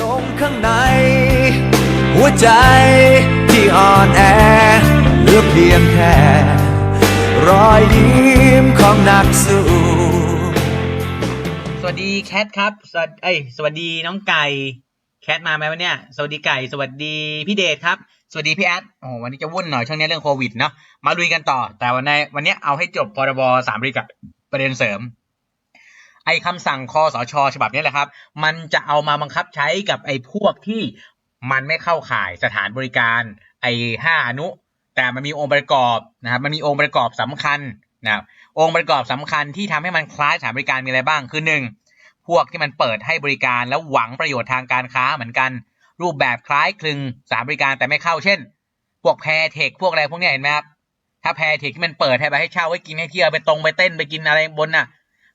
ลงข้างใน หัวใจที่อ่อนแอเหลือเพียงแค่ รอยยิ้มของนักสู้สวัสดีแคทครับสวัสดีเอ้ยสวัสดีน้องไก่แคทมาไหมวันเนี้ยสวัสดีไก่สวัสดีพี่เดชครับ สวัสดีพี่แอดโอ้วันนี้จะวุ่นหน่อยช่วงนี้เรื่องโควิดเนาะมาลุยกันต่อ แต่วันในวันนี้เอาให้จบพรบสามบริกับประเด็นเสริม ไอ้คำสั่งคอสชฉบับนี้แหละครับ มันจะเอามาบังคับใช้กับไอ้พวกที่มันไม่เข้าข่ายสถานบริการไอ้ห้าอนุ แต่มันมีองค์ประกอบนะครับมันมีองค์ประกอบสำคัญนะครับองค์ประกอบสำคัญที่ทำให้มันคล้ายสถานบริการมีอะไรบ้างคือหนึ่งพวกที่มันเปิดให้บริการแล้วหวังประโยชน์ทางการค้าเหมือนกัน รูปแบบคล้ายคลึงสถานบริการแต่ไม่เข้าเช่น พวกแพรเทคพวกอะไรพวกนี้เห็นไหมครับถ้าแพรเทคที่มันเปิดให้ไปให้เช่าไว้กินให้เที่ยวไปตรงไปเต้นไปกินอะไรบนน่ะ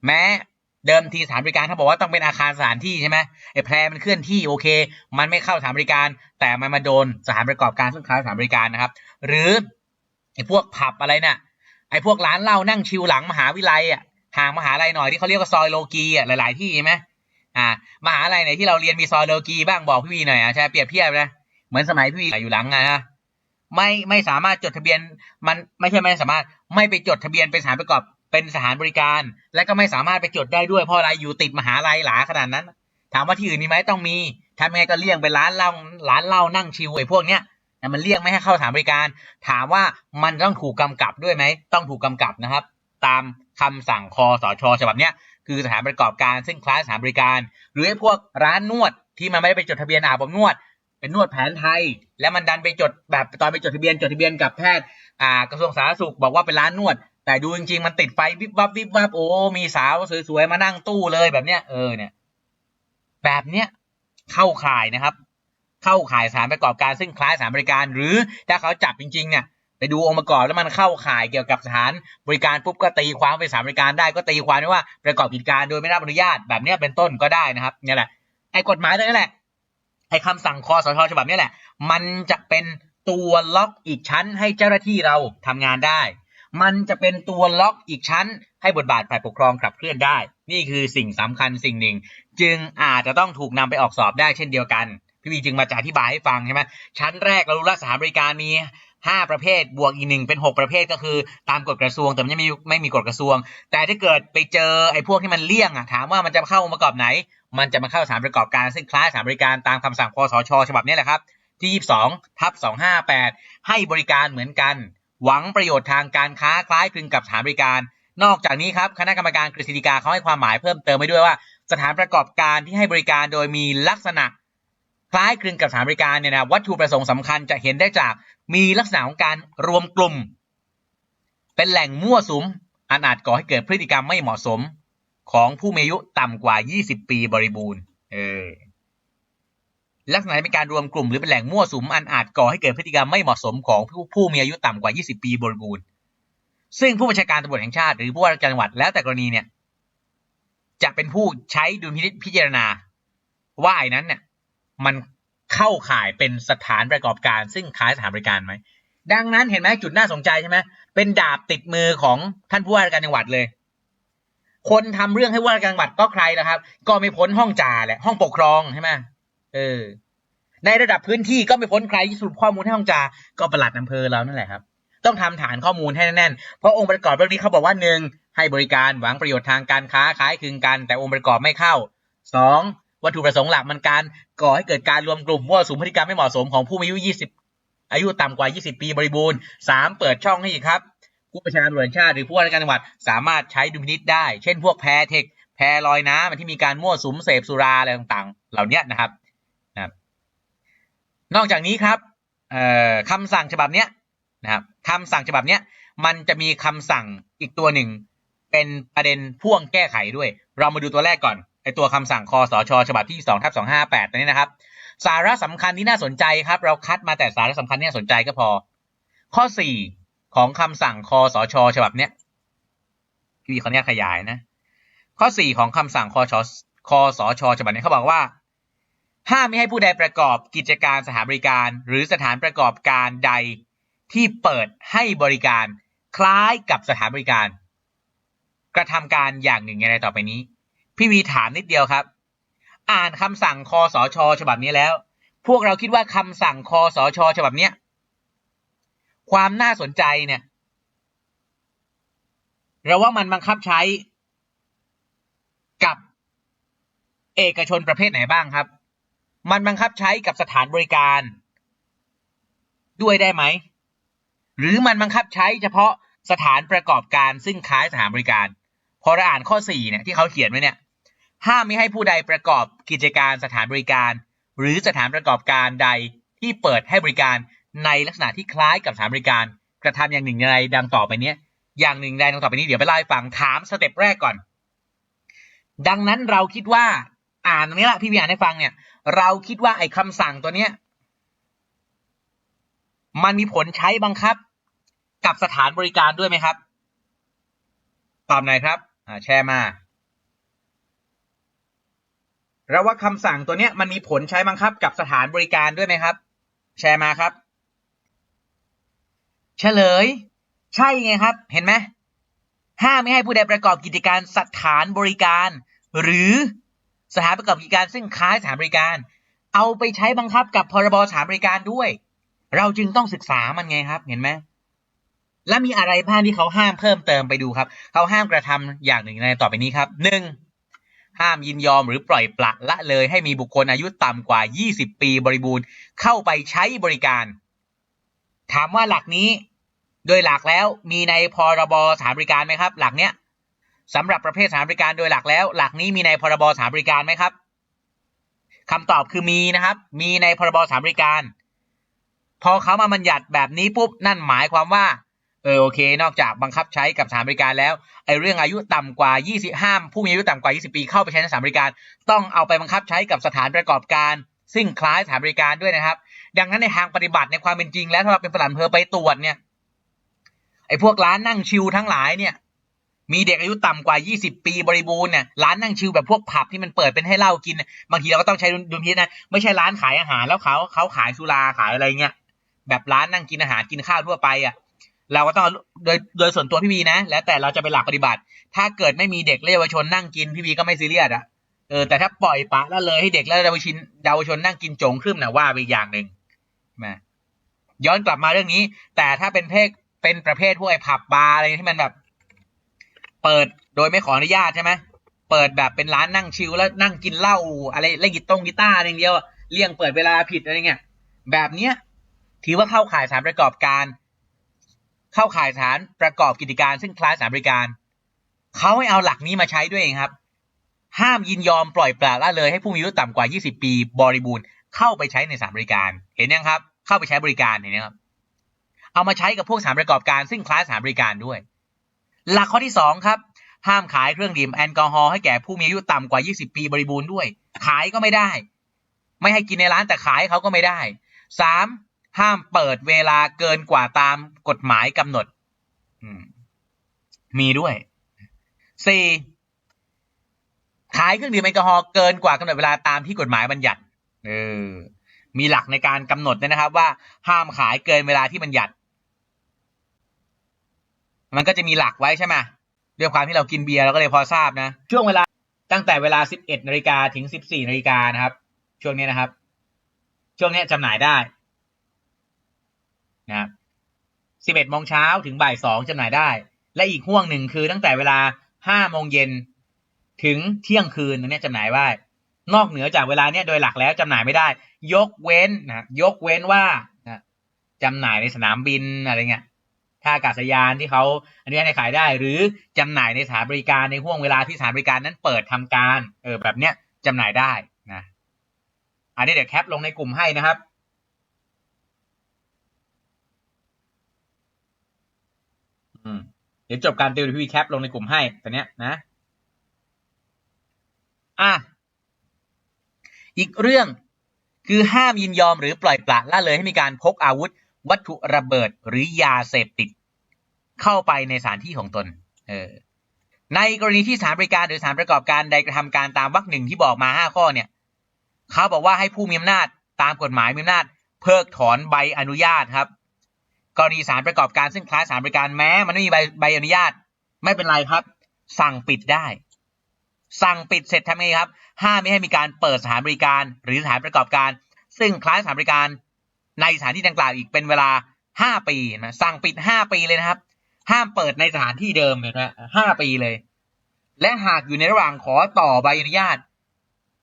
แม้ เดิมทีสถานบริการเขาบอกว่าต้องเป็นอาคารสถานที่ใช่ไหมไอ้แพรมันเคลื่อนที่โอเค มันไม่เข้าสถานบริการ แต่มันมาโดนสถานประกอบการซึ่งคล้ายสถานบริการนะครับ หรือไอ้พวกผับอะไรเนี่ยไอ้พวกร้านเหล้านั่งชิลหลังมหาวิทยาลัยอะห่างมหาลัยหน่อยที่เขาเรียกว่าซอยโลกีอะหลาย ๆ ที่ใช่ไหมอ่ามหาลัยไหนที่เราเรียนมีซอยโลกีบ้างบอกพี่วีหน่อยอะใช่เปรียบเทียบนะเหมือนสมัยพี่วีอยู่หลังอะนะไม่ไม่สามารถจดทะเบียนมันไม่ใช่ไม่สามารถไม่ไปจดทะเบียนเป็นสถานประกอบ เป็นสถานบริการ และก็ไม่สามารถไปจดได้ด้วยเพราะอะไรอยู่ติดมหาลัยหลาขนาดนั้น ถามว่าที่อื่นมีไหมต้องมีทำยังไงก็เลี่ยงไปร้านเหล้าร้านเหล้านั่งชิลไอ้พวกเนี้ยมันเลี่ยงไม่ให้เข้าสถานบริการ ถามว่ามันต้องถูกกำกับด้วยไหมต้องถูกกำกับนะครับ ตามคำสั่งคอสชฉบับเนี้ยคือสถานประกอบการซึ่งคล้ายสถานบริการ หรือไอ้พวกร้านนวดที่มันไม่ได้ไปจดทะเบียนอาบอบนวด เป็นนวดแผนไทย แล้วมันดันไปจดแบบตอนไปจดทะเบียนจดทะเบียนกับแพทย์อ่ากระทรวงสาธารณสุขบอกว่าเป็นร้านนวด แต่ดูจริงๆมันติดไฟวิบวับวิบวับโอ้มีสาวสวยๆมานั่งตู้เลยแบบเนี้ยเออเนี่ย แบบเนี้ยเข้าข่ายนะครับ เข้าข่ายสานประกอบการซึ่งคล้ายสานบริการ หรือถ้าเขาจับจริงๆเนี่ยไปดูองค์ประกอบแล้วมันเข้าข่ายเกี่ยวกับสถานบริการปุ๊บก็ตีความเป็นสานบริการได้ก็ตีความได้ว่าประกอบกิจการโดยไม่ได้รับอนุญาตแบบเนี้ยเป็นต้นก็ได้นะครับเนี่ยแหละไอ้กฎหมายตัวนี้แหละไอ้คำสั่งคอสชฉบับนี้แหละ มันจะเป็นตัวล็อกอีกชั้นให้เจ้าหน้าที่เราทำงานได้ มันจะเป็นตัวล็อกอีกชั้น ให้บทบาทฝ่ายปกครองขับเคลื่อนได้ นี่คือสิ่งสำคัญสิ่งหนึ่ง จึงอาจจะต้องถูกนำไปออกสอบได้เช่นเดียวกัน พี่วีจึงมาจะอธิบายให้ฟังใช่ไหมชั้นแรกเรารู้แล้วสถานบริการมี5ประเภทบวกอีกหนึ่งเป็น6ประเภทก็คือตามกฎกระทรวงแต่มันยังไม่มีไม่มีกฎกระทรวง แต่ถ้าเกิดไปเจอไอ้พวกที่มันเลี่ยงอะถามว่ามันจะเข้าองค์ประกอบไหน มันจะมาเข้าสานประกอบการซึ่งคล้ายสานบริการตามคำสั่งคอสชฉบับนี้แหละครับที่ 22ทับ258 ให้บริการเหมือนกัน หวังประโยชน์ทางการค้าคล้ายคลึงกับสถานบริการ นอกจากนี้ครับคณะกรรมการกฤษฎีกาเขาให้ความหมายเพิ่มเติมไว้ด้วยว่า สถานประกอบการที่ให้บริการโดยมีลักษณะคล้ายคลึงกับสถานบริการเนี่ยนะวัตถุประสงค์สำคัญจะเห็นได้จากมีลักษณะของการรวมกลุ่ม เป็นแหล่งมั่วสุมอันอาจก่อให้เกิดพฤติกรรมไม่เหมาะสมของผู้มีอายุต่ำกว่า 20 ปีบริบูรณ์ เออ ลักษณะเป็นการรวมกลุ่มหรือเป็นแหล่งมั่วสุมอันอาจก่อให้เกิดพฤติกรรมไม่เหมาะสมของผู้ผู้มีอายุต่ำกว่า 20 ปีบริบูรณ์ซึ่งผู้บัญชาการตำรวจแห่งชาติหรือผู้ว่าราชการจังหวัดแล้วแต่กรณีเนี่ยจะเป็นผู้ใช้ดุลพินิจพิจารณา ว่าไอ้นั้นเนี่ยมันเข้าข่ายเป็นสถานประกอบการ ซึ่งคล้ายสถานบริการไหมดังนั้นเห็นไหมจุดน่าสนใจใช่ไหมเป็นดาบติดมือของท่านผู้ว่าราชการจังหวัดเลย คนทำเรื่องให้ผู้ว่าราชการจังหวัดก็ใครล่ะครับ ก็ไม่พ้นห้องจ่าแหละห้องปกครองใช่ไหม เออ ในระดับพื้นที่ก็ไม่พ้นใครที่สรุปข้อมูลให้ห้องจาก็ประหลัดอำเภอเรานั่นแหละครับ ต้องทำฐานข้อมูลให้แน่นๆ เพราะองค์ประกอบเรื่องนี้เขาบอกว่าหนึ่งให้บริการหวังประโยชน์ทางการค้าคล้ายคลึงกัน แต่องค์ประกอบไม่เข้าสองวัตถุประสงค์หลักมันการก่อให้เกิดการรวมกลุ่มมั่วสุมพฤติกรรมไม่เหมาะสมของผู้มีอายุ 20 อายุต่ำกว่า 20 ปีบริบูรณ์สามเปิดช่องให้อีกครับ ผู้ประชาการตำรวจแห่งชาติหรือผู้ว่าราชการจังหวัดสามารถใช้ดุลพินิจได้ เช่นพวกแพรเทคแพรลอยน้ำที่มีการมั่วสุมเสพสุราอะไรต่างๆ เหล่านี้นะครับ นอกจากนี้ครับคำสั่งฉบับเนี้ยนะครับคำสั่งฉบับเนี้ยมันจะมีคำสั่งอีกตัวหนึ่ง เป็นประเด็นพ่วงแก้ไขด้วย เรามาดูตัวแรกก่อนไอตัวคำสั่งคอสชฉบับที่2ทับ258ตัวนี้นะครับ สาระสำคัญที่น่าสนใจครับ เราคัดมาแต่สาระสำคัญที่น่าสนใจก็พอ ข้อ 4 ของคำสั่งคอสชฉบับเนี้ยพี่เขาเนี่ยขยายนะ ข้อ 4 ของคำสั่งคอชคอสชฉบับนี้เขาบอกว่า ห้ามไม่ให้ผู้ใดประกอบกิจการสถานบริการ หรือสถานประกอบการใดที่เปิดให้บริการ คล้ายกับสถานบริการ กระทำการอย่างหนึ่งอย่างไรต่อไปนี้ พี่วีถามนิดเดียวครับ อ่านคำสั่งคอสช ฉบับนี้แล้ว พวกเราคิดว่าคำสั่งคอสช ฉบับเนี้ยความน่าสนใจเนี่ยเราว่ามันบังคับใช้กับเอกชนประเภทไหนบ้างครับ มันบังคับใช้กับสถานบริการ ด้วยได้ไหม หรือมันบังคับใช้เฉพาะสถานประกอบการซึ่งคล้ายสถานบริการ พอเราอ่านข้อ4เนี่ยที่เขาเขียนไว้เนี่ยห้ามไม่ให้ผู้ใดประกอบกิจการสถานบริการ หรือสถานประกอบการใดที่เปิดให้บริการในลักษณะที่คล้ายกับสถานบริการ กระทำอย่างหนึ่งใดดังต่อไปนี้อย่างหนึ่งใดดังต่อไปนี้เดี๋ยวไปเล่าให้ฟังถามสเต็ปแรกก่อน ดังนั้นเราคิดว่าอ่านตรงนี้ละพี่วิอ่านให้ฟังเนี่ย เราคิดว่าไอ้คำสั่งตัวเนี้ย มันมีผลใช้บังคับ กับสถานบริการด้วยไหมครับ ตอบหน่อยครับอ่าแชร์มาเราว่าคำสั่งตัวเนี้ยมันมีผลใช้บังคับ กับสถานบริการด้วยไหมครับ แชร์มาครับ เฉลย ใช่ไงครับ เห็นไหมห้ามไม่ให้ผู้ใดประกอบกิจการสถานบริการ หรือ สถานประกอบกิจการซึ่งคล้ายสถานบริการ เอาไปใช้บังคับกับพรบสถานบริการด้วย เราจึงต้องศึกษามันไงครับ เห็นไหมและมีอะไรบ้างที่เขาห้ามเพิ่มเติมไปดูครับเขาห้ามกระทำอย่างหนึ่งในต่อไปนี้ครับหนึ่งห้ามยินยอมหรือปล่อยปละละเลยให้มีบุคคลอายุต่ำกว่า 20 ปีบริบูรณ์เข้าไปใช้บริการ ถามว่าหลักนี้ โดยหลักแล้วมีในพรบสถานบริการไหมครับ หลักเนี้ย สำหรับประเภทสถานบริการโดยหลักแล้ว หลักนี้มีในพรบสถานบริการไหมครับคำตอบคือมีนะครับ มีในพรบสถานบริการ พอเขามาบัญญัติแบบนี้ปุ๊บนั่นหมายความว่าเออโอเค นอกจากบังคับใช้กับสถานบริการแล้วไอ้เรื่องอายุต่ำกว่า 20 ห้าม ผู้มีอายุต่ำกว่า 20 ปีเข้าไปใช้ในสถานบริการ ต้องเอาไปบังคับใช้กับสถานประกอบการ ซึ่งคล้ายสถานบริการด้วยนะครับ ดังนั้นในทางปฏิบัติในความเป็นจริง แล้วถ้าเราเป็นปลัดเภอไปตรวจเนี่ยไอ้พวกร้านนั่งชิลทั้งหลายเนี่ย มีเด็กอายุต่ำกว่า 20 ปีบริบูรณ์เนี่ยร้านนั่งชิลแบบพวกผับที่มันเปิดเป็นให้เหล้ากิน บางทีเราก็ต้องใช้ดุลพินิจนะไม่ใช่ร้านขายอาหารแล้วเขาเขาขายสุราขายอะไรเงี้ยแบบร้านนั่งกินอาหารกินข้าวทั่วไปอะเราก็ต้องโดยโดยส่วนตัวพี่วีนะ แล้วแต่เราจะไปหลักปฏิบัติ ถ้าเกิดไม่มีเด็กเยาวชนนั่งกินพี่วีก็ไม่ซีเรียสอะเออแต่ถ้าปล่อยปละละเลยให้เด็กและเยาวชนเยาวชนนั่งกินโจงครึ่มนะว่าไปอีกอย่างหนึ่งมาย้อนกลับมาเรื่องนี้ แต่ถ้าเป็นเพศเป็นประเภทพวกไอ้ผับบาร์อะไรที่มันแบบ เปิดโดยไม่ขออนุญาตใช่ไหมเปิดแบบเป็นร้านนั่งชิลแล้วนั่งกินเหล้าอะไรเล่นกีตงกีตาร์อย่างเดียวเลี่ยงเปิดเวลาผิดอะไรเงี้ยแบบเนี้ยถือว่าเข้าข่ายสานประกอบการ เข้าข่ายสานประกอบกิจการ ซึ่งคล้ายสานบริการเขาให้เอาหลักนี้มาใช้ด้วยเองครับ ห้ามยินยอมปล่อยปละละเลยให้ผู้มีอายุต่ำกว่า 20 ปีบริบูรณ์เข้าไปใช้ในสานบริการ เห็นยังครับ เข้าไปใช้บริการเห็นยังครับ เอามาใช้กับพวกสานประกอบการ ซึ่งคล้ายสานบริการด้วย หลักข้อที่สองครับ ห้ามขายเครื่องดื่มแอลกอฮอล์ให้แก่ผู้มีอายุต่ำกว่า 20 ปีบริบูรณ์ด้วย ขายก็ไม่ได้ ไม่ให้กินในร้านแต่ขายเขาก็ไม่ได้สามห้ามเปิดเวลาเกินกว่าตามกฎหมายกำหนดมีด้วยสี่ขายเครื่องดื่มแอลกอฮอล์เกินกว่ากำหนดเวลาตามที่กฎหมายบัญญัติเออมีหลักในการกำหนดนะครับ ว่าห้ามขายเกินเวลาที่บัญญัติ มันก็จะมีหลักไว้ใช่ไหมด้วยความที่เรากินเบียร์เราก็เลยพอทราบนะ ช่วงเวลาตั้งแต่เวลา 11นาฬิกาถึง 14นาฬิกานะครับ ช่วงนี้นะครับ ช่วงนี้จำหน่ายได้นะครับ11โมงเช้าถึงบ่าย2จำหน่ายได้ และอีกห่วงหนึ่งคือตั้งแต่เวลา5โมงเย็นถึงเที่ยงคืนตรงนี้จำหน่ายได้นอกเหนือจากเวลาเนี้ยโดยหลักแล้วจำหน่ายไม่ได้ ยกเว้นนะยกเว้นว่านะจำหน่ายในสนามบินอะไรเงี้ย ท่าอากาศยานที่เขาอนุญาตให้ขายได้ หรือจำหน่ายในสถานบริการในห่วงเวลาที่สถานบริการนั้นเปิดทำการเออแบบเนี้ยจำหน่ายได้นะอันนี้เดี๋ยวแคปลงในกลุ่มให้นะครับอืมเดี๋ยวจบการติวพี่วีแคปลงในกลุ่มให้แต่เนี้ยนะอะอีกเรื่องคือห้ามยินยอมหรือปล่อยปละละเลยให้มีการพกอาวุธ วัตถุระเบิดหรือยาเสพติด เข้าไปในสถานที่ของตน เออ ในกรณีที่สถานบริการหรือสถานประกอบการใดกระทำการตามวรรคหนึ่งที่บอกมาห้าข้อเนี่ยเขาบอกว่าให้ผู้มีอำนาจตามกฎหมายมีอำนาจ เพิกถอนใบอนุญาตครับ กรณีสถานประกอบการซึ่งคล้ายสถานบริการแม้ มันไม่มีใบใบอนุญาต ไม่เป็นไรครับ สั่งปิดได้ สั่งปิดเสร็จทำไงครับ ห้ามไม่ให้มีการเปิดสถานบริการ หรือสถานประกอบการ ซึ่งคล้ายสถานบริการ ในสถานที่ดังกล่าวอีกเป็นเวลา5ปีนะสั่งปิด5ปีเลยนะครับ ห้ามเปิดในสถานที่เดิมเลยนะห้าปีเลย และหากอยู่ในระหว่างขอต่อใบอนุญาต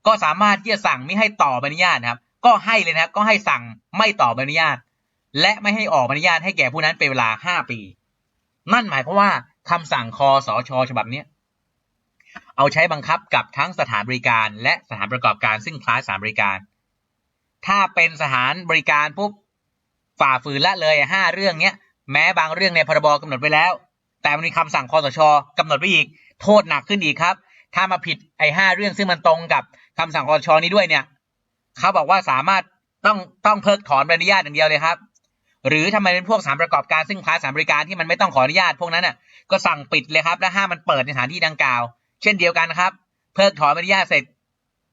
ก็สามารถที่จะสั่งไม่ให้ต่อใบอนุญาตนะครับ ก็ให้เลยนะครับ ก็ให้สั่งไม่ต่อใบอนุญาต และไม่ให้ออกใบอนุญาตให้แก่ผู้นั้นเป็นเวลา5ปี นั่นหมายความว่าคำสั่งคอสชฉบับเนี้ยเอาใช้บังคับกับทั้งสถานบริการ และสถานประกอบการซึ่งคล้ายสถานบริการ ถ้าเป็นสถานบริการปุ๊บฝ่าฝืนละเลยห้าเรื่องเนี้ยแม้บางเรื่องในพรบกำหนดไว้แล้ว แต่มันมีคำสั่งคอสชกำหนดไว้อีก โทษหนักขึ้นอีกครับ ถ้ามาผิดไอ้ห้าเรื่องซึ่งมันตรงกับคำสั่งคอสชนี้ด้วยเนี่ยเขาบอกว่าสามารถต้องต้องเพิกถอนใบอนุญาตอย่างเดียวเลยครับ หรือทำไมเป็นพวกสานประกอบการซึ่งค้าสานบริการที่มันไม่ต้องขออนุญาตพวกนั้นน่ะก็สั่งปิดเลยครับและห้ามมันเปิดในสถานที่ดังกล่าว เช่นเดียวกันครับ เพิกถอนใบอนุญาตเสร็จ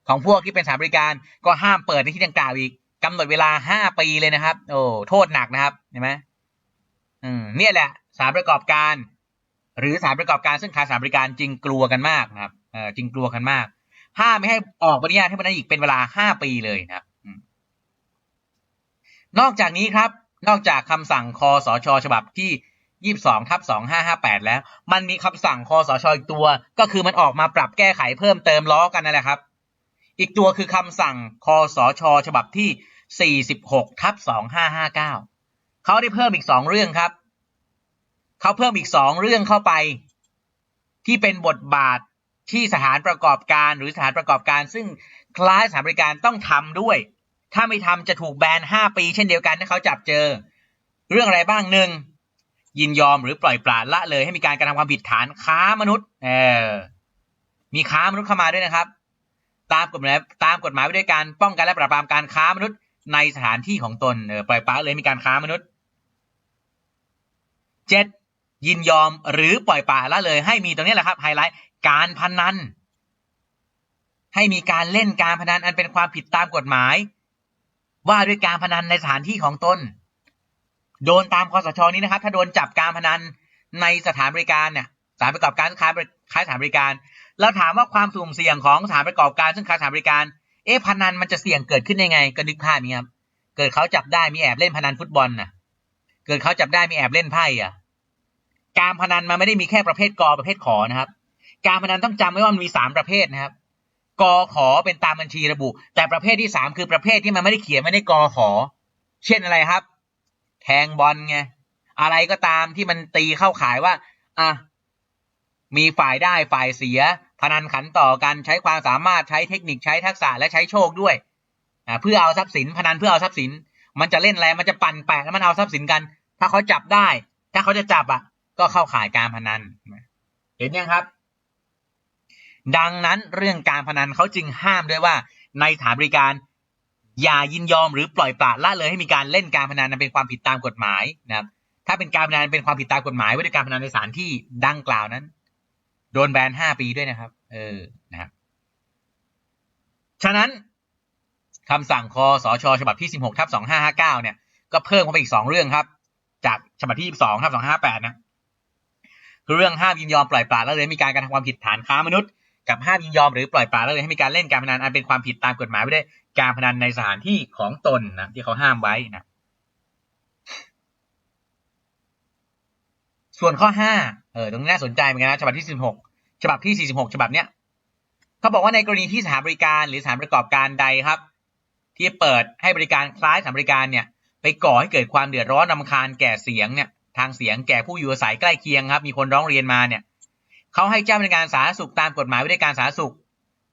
ของพวกที่เป็นสถานบริการก็ห้ามเปิดในที่ดังกล่าวอีกกำหนดเวลาห้าปีเลยนะครับ โอ้โทษหนักนะครับเห็นไหมอืมเนี่ยแหละสถานประกอบการ หรือสถานประกอบการซึ่งขายสถานบริการจริงกลัวกันมากนะครับเออจริงกลัวกันมากห้ามไม่ให้ออกใบอนุญาตให้พนักงานอีกเป็นเวลาห้าปีเลยนะครับนอกจากนี้ครับ นอกจากคำสั่งคอสชฉบับที่22ทับ2558แล้ว มันมีคำสั่งคอสชอีกตัว ก็คือมันออกมาปรับแก้ไขเพิ่มเติมล้อกันนั่นแหละครับ อีกตัวคือคำสั่งคอสช ฉบับที่ 46ทับ2559 เขาได้เพิ่มอีกสองเรื่องครับ เขาเพิ่มอีกสองเรื่องเข้าไป ที่เป็นบทบาทที่สถานประกอบการหรือสถานประกอบการ ซึ่งคล้ายสถานบริการต้องทำด้วย ถ้าไม่ทำจะถูกแบนห้าปี เช่นเดียวกันถ้าเขาจับเจอ เรื่องอะไรบ้างหนึ่งยินยอมหรือปล่อยปละละเลยให้มีการกระทำความผิดฐานค้ามนุษย์ เออ มีค้ามนุษย์เข้ามาด้วยนะครับ ตามกฎหมายตามกฎหมายว่าด้วยการป้องกันและปราบปรามการค้ามนุษย์ในสถานที่ของตนเออปล่อยปละเลยมีการค้ามนุษย์เจ็ดยินยอมหรือปล่อยปละละเลย ให้มีตรงนี้แหละครับไฮไลท์การพนัน ให้มีการเล่นการพนันอันเป็นความผิดตามกฎหมาย ว่าด้วยการพนันในสถานที่ของตน โดนตามคอสชนี้นะครับ ถ้าโดนจับการพนันในสถานบริการเนี่ยสถานประกอบการค้าค้ายสถานบริการ เราถามว่าความสุ่มเสี่ยงของสถานประกอบการซึ่งค้าสถานบริการ เอ๊ะพนันมันจะเสี่ยงเกิดขึ้นได้ไงก็นึกภาพนี้ครับเกิดเขาจับได้มีแอบเล่นพนันฟุตบอลน่ะ เกิดเขาจับได้มีแอบเล่นไพ่อะ การพนันมันไม่ได้มีแค่ประเภทกอประเภทขอนะครับ การพนันต้องจำไว้ว่ามันมีสามประเภทนะครับกอขอเป็นตามบัญชีระบุ แต่ประเภทที่สามคือประเภทที่มันไม่ได้เขียนไม่ได้กอขอ เช่นอะไรครับ แทงบอลไงอะไรก็ตามที่มันตีเข้าขายว่าอะมีฝ่ายได้ฝ่ายเสีย พนันขันต่อกันใช้ความสามารถใช้เทคนิคใช้ทักษะและใช้โชคด้วยเพื่อเอาทรัพย์สิน พนันเพื่อเอาทรัพย์สิน มันจะเล่นอะไรมันจะปั่นแปะแล้วมันเอาทรัพย์สินกัน ถ้าเขาจับได้ ถ้าเขาจะจับอะ ก็เข้าข่ายการพนันเห็นยังครับ ดังนั้นเรื่องการพนันเขาจึงห้ามด้วยว่า ในสถานบริการอย่ายินยอมหรือปล่อยปละละเลยให้มีการเล่นการพนันนั้นเป็นความผิดตามกฎหมายนะครับ ถ้าเป็นการพนันเป็นความผิดตามกฎหมายว่าด้วยการพนันในสถานที่ดังกล่าวนั้น โดนแบนห้าปีด้วยนะครับ เออนะครับฉะนั้นคำสั่งคอสชฉบับที่16ทับ2559เนี่ย ก็เพิ่มเข้าไปอีกสองเรื่องครับ จากฉบับที่22ทับ258นะคือเรื่องห้ามยินยอมปล่อยปละละเลยมีการกระทำความผิดฐานค้ามนุษย์ กับห้ามยินยอมหรือปล่อยปละละเลยให้มีการเล่นการพนันอันเป็นความผิดตามกฎหมายไว้ด้การพนันในสถานที่ของตนนะที่เขาห้ามไว้นะ ส่วนข้อห้าเออตรงนี้น่าสนใจเหมือนกันนะฉบับที่สิบหกฉบับที่สี่สิบหกฉบับเนี้ยเขาบอกว่าในกรณีที่สถานบริการหรือสถานประกอบการใดครับ ที่เปิดให้บริการคล้ายสถานบริการเนี่ย ไปก่อให้เกิดความเดือดร้อนนำคาญแก่เสียงเนี่ยทางเสียงแก่ผู้อยู่อาศัยใกล้เคียงครับ มีคนร้องเรียนมาเนี่ยเขาให้เจ้าพนักงานสาธารณสุขตามกฎหมายว่าด้วยการสาธารณสุข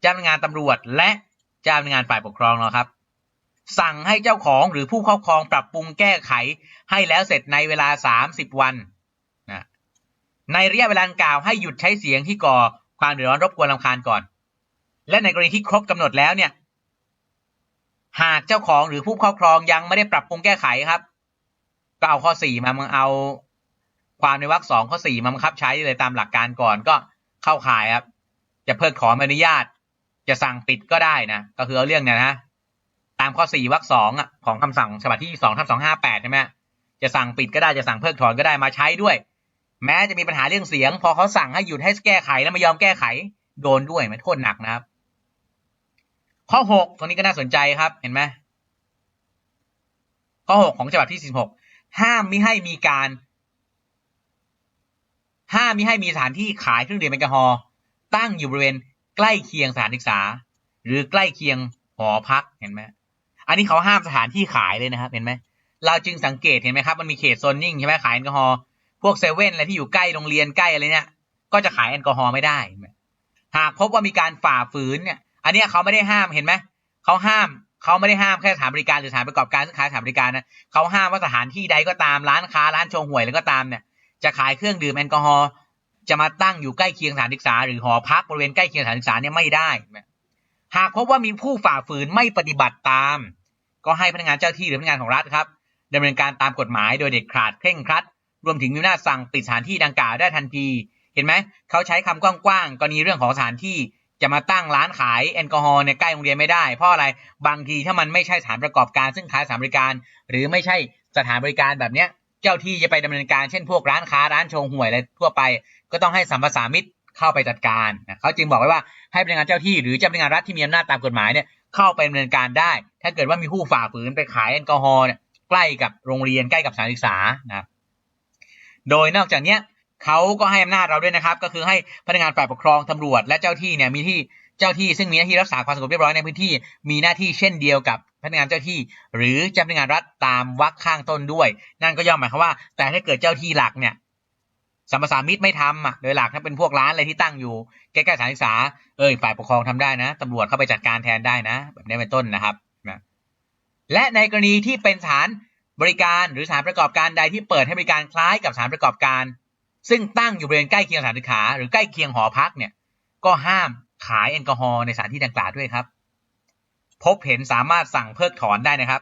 เจ้าพนักงานตำรวจ และเจ้าพนักงานฝ่ายปกครองเราครับ สั่งให้เจ้าของหรือผู้ครอบครองปรับปรุงแก้ไข ให้แล้วเสร็จในเวลา 30 วัน ในระยะเวลาดังกล่าวให้หยุดใช้เสียงที่ก่อความเดือดร้อนรบกวนรำคาญก่อน และในกรณีที่ครบกำหนดแล้วเนี่ย หากเจ้าของหรือผู้ครอบครองยังไม่ได้ปรับปรุงแก้ไขครับ ก็เอาข้อสี่มามึงเอา ความในวรรคสองข้อสี่มาบังคับใช้เลยตามหลักการก่อนก็เข้าข่ายครับ จะเพิกถอนอนุญาต จะสั่งปิดก็ได้นะก็คือเอาเรื่องเนี่ยนะตามข้อสี่วรรคสองของคำสั่งฉบับที่สองทับสองห้าแปดใช่ไหมจะสั่งปิดก็ได้จะสั่งเพิกถอนก็ได้มาใช้ด้วย แม้จะมีปัญหาเรื่องเสียง พอเขาสั่งให้หยุดให้แก้ไขแล้วไม่ยอมแก้ไข โดนด้วยมันโทษหนักนะครับ ข้อหกตรงนี้ก็น่าสนใจครับเห็นไหมข้อหกของฉบับที่สิบหกห้ามไม่ให้มีการ ห้ามไม่ให้มีสถานที่ขายเครื่องดื่มแอลกอฮอล์ตั้งอยู่บริเวณใกล้เคียงสถานศึกษา หรือใกล้เคียงหอพักเห็นไหมอันนี้เขาห้ามสถานที่ขายเลยนะครับ เห็นไหมเราจึงสังเกตเห็นไหมครับ มันมีเขตโซนนิ่งใช่ไหมขายแอลกอฮอล์ พวกเซเว่นอะไรที่อยู่ใกล้โรงเรียนใกล้อะไรเนี่ย ก็จะขายแอลกอฮอล์ไม่ได้ หากพบว่ามีการฝ่าฝืนเนี่ย อันนี้เขาไม่ได้ห้ามเห็นไหมเขาห้ามเขาไม่ได้ห้ามแค่สถานบริการหรือสถานประกอบการซึ่งขายสถานบริการนะเขาห้ามว่าสถานที่ใดก็ตามร้านค้าร้านโชว์หวยแล้วก็ตามเนี่ย จะขายเครื่องดื่มแอลกอฮอล์จะมาตั้งอยู่ใกล้เคียงสถานศึกษา หรือหอพักบริเวณใกล้เคียงสถานศึกษาเนี่ยไม่ได้หากพบว่ามีผู้ฝ่าฝืนไม่ปฏิบัติตาม ก็ให้พนักงานเจ้าที่หรือพนักงานของรัฐครับดำเนินการตามกฎหมายโดยเด็ดขาดเคร่งครัด รวมถึงมีอำนาจสั่งปิดสถานที่ดังกล่าวได้ทันที เห็นไหมเขาใช้คำกว้างๆกรณีเรื่องของสถานที่จะมาตั้งร้านขายแอลกอฮอล์ในใกล้โรงเรียนไม่ได้ เพราะอะไรบางทีถ้ามันไม่ใช่สถานประกอบการซึ่งขายสถานบริการ หรือไม่ใช่สถานบริการแบบเนี้ยเจ้าที่จะไปดำเนินการเช่นพวกร้านค้าร้านโชว์หวยอะไรทั่วไป ก็ต้องให้สัมปสามิตเข้าไปจัดการนะเขาจึงบอกไว้ว่าให้พนักงานเจ้าที่หรือเจ้าพนักงานรัฐที่มีอำนาจตามกฎหมายเนี่ยเข้าไปดำเนินการได้ ถ้าเกิดว่ามีผู้ฝ่าฝืนไปขายแอลกอฮอล์เนี่ยใกล้กับโรงเรียนใกล้กับสถานศึกษานะครับ โดยนอกจากเนี้ยเขาก็ให้อำนาจเราด้วยนะครับ ก็คือให้พนักงานฝ่ายปกครองตำรวจและเจ้าที่เนี่ยมีที่เจ้าที่ซึ่งมีหน้าที่รักษาความสงบเรียบร้อยในพื้นที่มีหน้าที่เช่นเดียวกับพนักงานเจ้าที่ หรือเจ้าพนักงานรัฐตามวรรคข้างต้นด้วย นั่นก็ย่อมหมายความว่า แต่ถ้าเกิดเจ้าที่หลักเนี่ยสัมปสามิตรไม่ทำอะโดยหลักถ้าเป็นพวกร้านอะไรที่ตั้งอยู่ใกล้ๆสถานศึกษาเอ้ยฝ่ายปกครองทำได้นะตำรวจเข้าไปจัดการแทนได้นะ แบบนี้เป็นต้นนะครับนะและในกรณีที่เป็นสถาน บริการหรือสถานประกอบการใดที่เปิดให้บริการคล้ายกับสถานประกอบการ ซึ่งตั้งอยู่บริเวณใกล้เคียงสถานศึกษาหรือใกล้เคียงหอพักเนี่ยก็ห้ามขายแอลกอฮอล์ในสถานที่ดังกล่าวด้วยครับ พบเห็นสามารถสั่งเพิกถอนได้นะครับ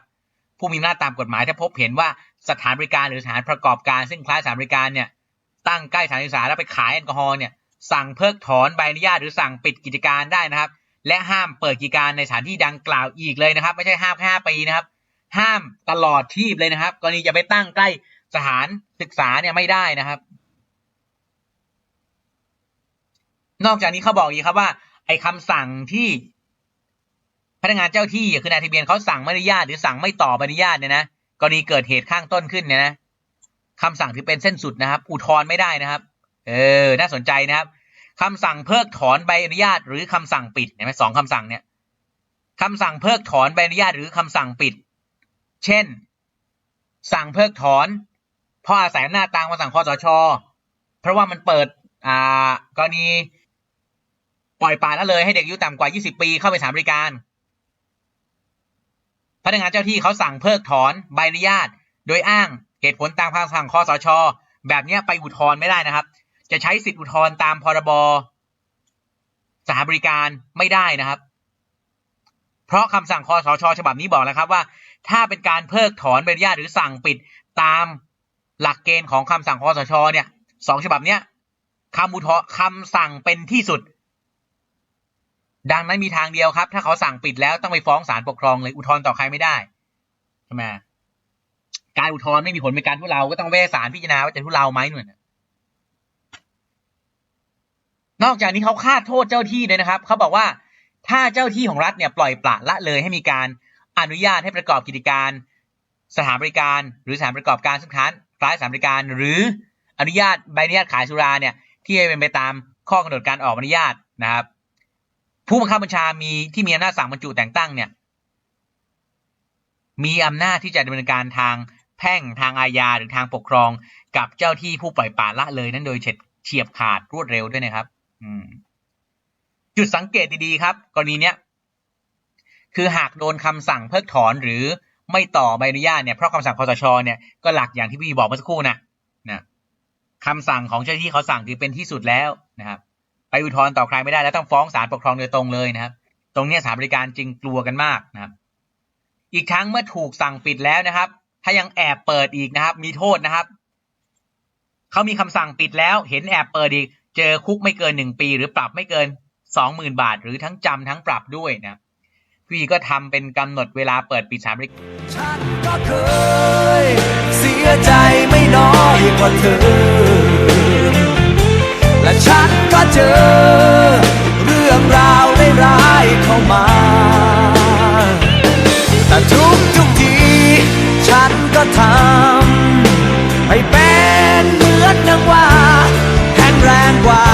ผู้มีอำนาจตามกฎหมายถ้าพบเห็นว่าสถานบริการหรือสถานประกอบการ ซึ่งคล้ายสถานบริการเนี่ยตั้งใกล้สถานศึกษาแล้วไปขายแอลกอฮอล์เนี่ยสั่งเพิกถอนใบอนุญาตหรือสั่งปิดกิจการได้นะครับ และห้ามเปิดกิจการในสถานที่ดังกล่าวอีกเลยนะครับ ไม่ใช่ห้ามแค่ห้าปีนะครับ ห้ามตลอดชีพเลยนะครับ กรณีจะไปตั้งใกล้สถานศึกษาเนี่ยไม่ได้นะครับ นอกจากนี้เขาบอกอีกครับว่า ไอ้คำสั่งที่พนักงานเจ้าที่คือนายทะเบียนเขาสั่งไม่อนุญาตหรือสั่งไม่ต่อใบอนุญาตเนี่ยนะกรณีเกิดเหตุข้างต้นขึ้นเนี่ยนะคำสั่งถือเป็นเส้นสุดนะครับ อุทธรณ์ไม่ได้นะครับ เออ น่าสนใจนะครับคำสั่งเพิกถอนใบอนุญาต หรือคำสั่งปิดเห็นไหมสองคำสั่งเนี่ยคำสั่งเพิกถอนใบอนุญาตหรือคำสั่งปิด เช่น สั่งเพิกถอนเพราะอาศัยอำนาจตามคำสั่งคอสช เพราะว่ามันเปิดอ่ากรณีปล่อยปละละเลยให้เด็กอายุต่ำกว่า 20 ปีเข้าไปสานบริการ พนักงานเจ้าที่เขาสั่งเพิกถอนใบอนุญาต โดยอ้างเหตุผลตามคำสั่งคอสช แบบนี้ไปอุทธรณ์ไม่ได้นะครับ จะใช้สิทธิอุทธรณ์ตามพรบสถานบริการไม่ได้นะครับ เพราะคำสั่งคอสช ฉบับนี้บอกแล้วครับว่า ถ้าเป็นการเพิกถอนใบอนุญาตหรือสั่งปิดตามหลักเกณฑ์ของคำสั่งคอสชเนี่ยสองฉบับเนี้ยคำอุทธรณ์คำสั่งเป็นที่สุด ดังนั้นมีทางเดียวครับ ถ้าเขาสั่งปิดแล้วต้องไปฟ้องศาลปกครองเลยอุทธรณ์ต่อใครไม่ได้ใช่ไหมการอุทธรณ์ไม่มีผลเป็นการทุเลาก็ต้องไปให้ศาลพิจารณาว่าจะทุเลาไหมหน่อยนอกจากนี้เขาคาดโทษเจ้าที่เลยนะครับ เขาบอกว่าถ้าเจ้าที่ของรัฐเนี่ยปล่อยปละละเลยให้มีการ อนุญาตให้ประกอบกิจการสถานบริการ หรือสถานประกอบการซึ่งคล้ายสถานบริการ หรืออนุญาตใบอนุญาตขายสุราเนี่ยที่เป็นไปตามข้อกำหนดการออกอนุญาตนะครับ ผู้บังคับบัญชามีที่มีอำนาจสั่งบรรจุแต่งตั้งเนี่ยมีอำนาจที่จะดำเนินการทางแพ่งทางอาญาหรือทางปกครองกับเจ้าที่ผู้ปล่อยปละละเลยนั้นโดยเฉียบขาดรวดเร็วด้วยนะครับจุดสังเกตดีๆครับ กรณีเนี้ย คือหากโดนคำสั่งเพิกถอนหรือไม่ต่อใบอนุญาตเนี่ยเพราะคำสั่งคอสชเนี่ยก็หลักอย่างที่พี่บอกเมื่อสักครู่นะนะคำสั่งของเจ้าหน้าที่เขาสั่งถือเป็นที่สุดแล้วนะครับไปอุทธรณ์ต่อใครไม่ได้แล้วต้องฟ้องศาลปกครองโดยตรงเลยนะครับ ตรงนี้สถานบริการจึงกลัวกันมากนะครับ อีกทั้งเมื่อถูกสั่งปิดแล้วนะครับ ถ้ายังแอบเปิดอีกนะครับ มีโทษนะครับเขามีคำสั่งปิดแล้ว เห็นแอบเปิดอีก เจอคุกไม่เกินหนึ่งปี หรือปรับไม่เกินสองหมื่นบาท หรือทั้งจำทั้งปรับด้วยนะ พี่ก็ทำเป็นกำหนดเวลาเปิดปิดสามริฉันก็เคย เสียใจไม่น้อยกว่าเธอ และฉันก็เจอ เรื่องราวร้ายเข้ามา แต่ทุกทุกที ฉันก็ทำให้เป็นเหมือนนางว่าแข็งแรงกว่า